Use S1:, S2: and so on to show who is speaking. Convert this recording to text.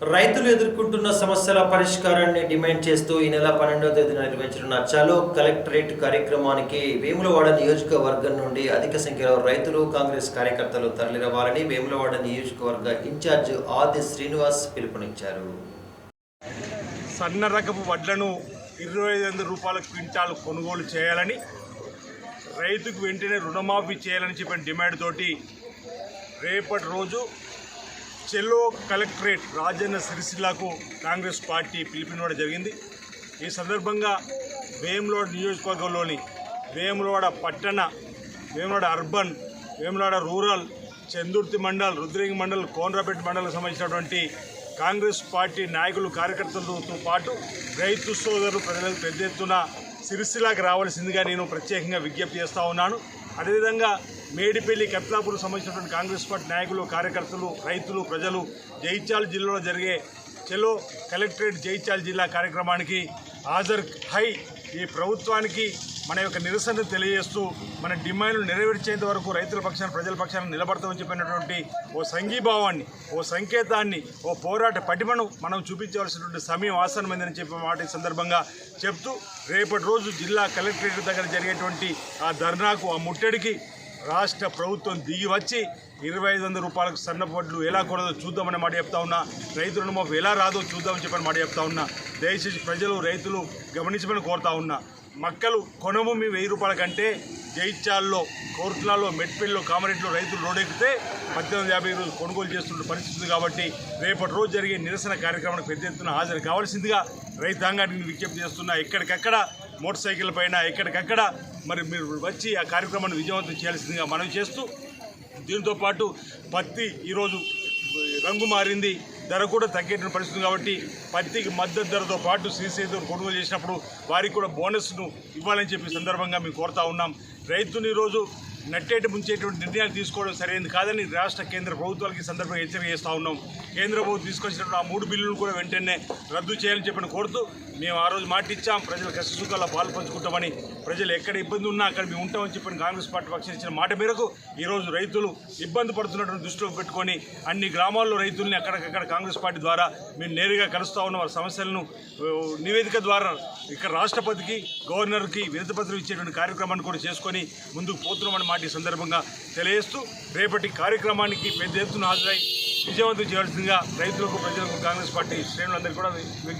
S1: రైతులు ఎదుర్కొంటున్న సమస్యల పరిష్కారాన్ని డిమాండ్ చేస్తూ ఈ నెల పన్నెండవ తేదీన నిర్వహించనున్న చలో కలెక్టరేట్ కార్యక్రమానికి వేములవాడ నియోజకవర్గం నుండి అధిక సంఖ్యలో రైతులు కాంగ్రెస్ కార్యకర్తలు తరలిరవాలని వేములవాడ నియోజకవర్గ ఇన్ఛార్జ్ ఆది శ్రీనివాస్ పిలుపునిచ్చారు.
S2: సన్న రకపు వడ్లను ఇరవై ఐదు వందల రూపాయల క్వింటాలు కొనుగోలు చేయాలని రైతుకు వెంటనే రుణమాఫీ చేయాలని చెప్పిన డిమాండ్ తోటి రేపటి రోజు చెల్లో కలెక్టరేట్ రాజన్న సిరిసిల్లాకు కాంగ్రెస్ పార్టీ పిలిపినవడం జరిగింది. ఈ సందర్భంగా వేములవాడ నియోజకవర్గంలోని వేములవాడ పట్టణ వేములవాడ అర్బన్ వేములవాడ రూరల్ చందుర్తి మండల్ రుద్రంగి మండల్ కోనరాపేట మండలం సంబంధించినటువంటి కాంగ్రెస్ పార్టీ నాయకులు కార్యకర్తలతో పాటు రైతు సోదరులు ప్రజలకు పెద్ద ఎత్తున సిరిసిల్లాకి రావాల్సిందిగా నేను ప్రత్యేకంగా విజ్ఞప్తి చేస్తూ ఉన్నాను. అదేవిధంగా మేడిపల్లి కత్లాపూర్ సంబంధించినటువంటి కాంగ్రెస్ పార్టీ నాయకులు కార్యకర్తలు రైతులు ప్రజలు జైత్యాల జిల్లాలో జరిగే చెలో కలెక్టరేట్ జైత్యాల జిల్లా కార్యక్రమానికి హాజర్ హై ఈ ప్రభుత్వానికి మన యొక్క నిరసన తెలియజేస్తూ మన డిమాండ్లు నెరవేర్చేంత వరకు రైతుల పక్షాన ప్రజల పక్షాన నిలబడతామని చెప్పినటువంటి ఓ సంఘీభావాన్ని ఓ సంకేతాన్ని ఓ పోరాట పటిమను మనం చూపించవలసినటువంటి సమయం ఆసనమైందని చెప్పే మాట సందర్భంగా చెప్తూ రేపటి రోజు జిల్లా కలెక్టరేట్ దగ్గర జరిగేటువంటి ఆ ధర్నాకు ఆ ముట్టడికి రాష్ట్ర ప్రభుత్వం దిగి వచ్చి ఇరవై ఐదు వందల రూపాయలకు సన్నపడ్లు ఎలా కూడదో చూద్దామని మాట చెప్తా ఉన్నా. రైతు రుణమాఫీ ఎలా రాదో చూద్దామని చెప్పని మాట చెప్తా ఉన్నా. దయచేసి ప్రజలు రైతులు గమనించమని కోరుతా ఉన్నా. మక్కలు కొనభూమి వెయ్యి రూపాయల కంటే జైత్యాల్లో కోర్టులలో మెట్పల్లిలో కామరెడ్లో రైతులు రోడెక్కితే పద్దెనిమిది యాభై రోజులు కొనుగోలు చేస్తున్న పరిస్థితి కాబట్టి రేపటి రోజు జరిగే నిరసన కార్యక్రమానికి పెద్ద ఎత్తున హాజరు కావాల్సిందిగా రైతాంగానికి విజ్ఞప్తి చేస్తున్నా. ఎక్కడికక్కడ మోటార్ సైకిల్ పైన ఎక్కడికక్కడ మరి మీరు వచ్చి ఆ కార్యక్రమాన్ని విజయవంతం చేయాల్సిందిగా మనవి చేస్తూ దీంతో పాటు పత్తి ఈరోజు రంగు మారింది. ధర కూడా తగ్గేటువంటి పరిస్థితి కాబట్టి పత్తికి మద్దతు ధరతో పాటు శ్రీసేతు కొనుగోలు చేసినప్పుడు వారికి కూడా బోనస్ను ఇవ్వాలని చెప్పి సందర్భంగా మేము కోరుతా ఉన్నాం. రైతుని ఈరోజు నట్టేటి ముంచేటువంటి నిర్ణయాలు తీసుకోవడం సరైనది కాదని రాష్ట్ర కేంద్ర ప్రభుత్వాలకి ఈ సందర్భంగా హెచ్చరిక చేస్తూ ఉన్నాం. కేంద్ర ప్రభుత్వం తీసుకొచ్చినప్పుడు ఆ మూడు బిల్లులను కూడా వెంటనే రద్దు చేయాలని చెప్పిన కోరుతూ మేము ఆ రోజు మాట ఇచ్చాం. ప్రజల కష్టసుఖాల్లో పాలు పంచుకుంటామని. ప్రజలు ఎక్కడ ఇబ్బంది ఉన్నా అక్కడ మేము ఉంటామని చెప్పిన కాంగ్రెస్ పార్టీ పక్షం ఇచ్చిన మాట మేరకు ఈరోజు రైతులు ఇబ్బంది పడుతున్నటువంటి దృష్టిలో పెట్టుకొని అన్ని గ్రామాల్లో రైతుల్ని అక్కడికక్కడ కాంగ్రెస్ పార్టీ ద్వారా మేము నేరుగా కలుస్తూ ఉన్న వారి సమస్యలను నివేదిక ద్వారా ఇక్కడ రాష్ట్రపతికి గవర్నర్కి వినతిపత్రం ఇచ్చేటువంటి కార్యక్రమాన్ని కూడా చేసుకొని ముందుకు పోతున్నామని పార్టీ సందర్భంగా తెలియజేస్తూ రేపటి కార్యక్రమానికి పెద్ద ఎత్తున హాజరై విజయవంతం చేయాల్సిందిగా రైతులకు ప్రజలకు కాంగ్రెస్ పార్టీ శ్రేణులందరికీ కూడా